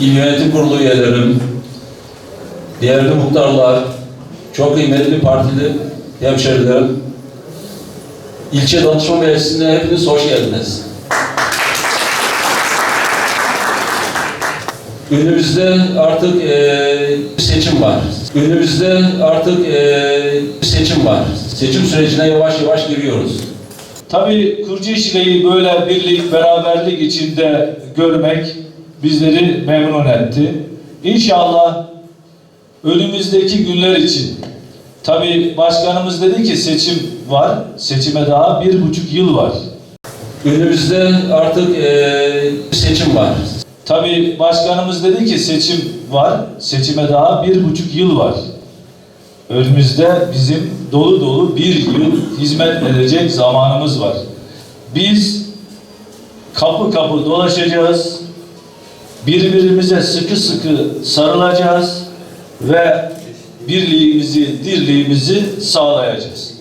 il yönetim kurulu üyelerim, değerli muhtarlar, çok kıymetli partili hemşerilerim, ilçe danışma meclisine hepiniz hoş geldiniz. Önümüzde artık bir seçim var. Önümüzde artık bir seçim var. Seçim sürecine yavaş yavaş giriyoruz. Tabii Kurcişle'yi böyle birlik, beraberlik içinde görmek bizleri memnun etti. İnşallah önümüzdeki günler için tabii başkanımız dedi ki seçim var, seçime daha bir buçuk yıl var. Önümüzde artık bir seçim var. Tabii başkanımız dedi ki seçim var, seçime daha bir buçuk yıl var. Önümüzde bizim dolu dolu bir yıl hizmet edecek zamanımız var. Biz kapı kapı dolaşacağız, birbirimize sıkı sıkı sarılacağız ve birliğimizi, dirliğimizi sağlayacağız.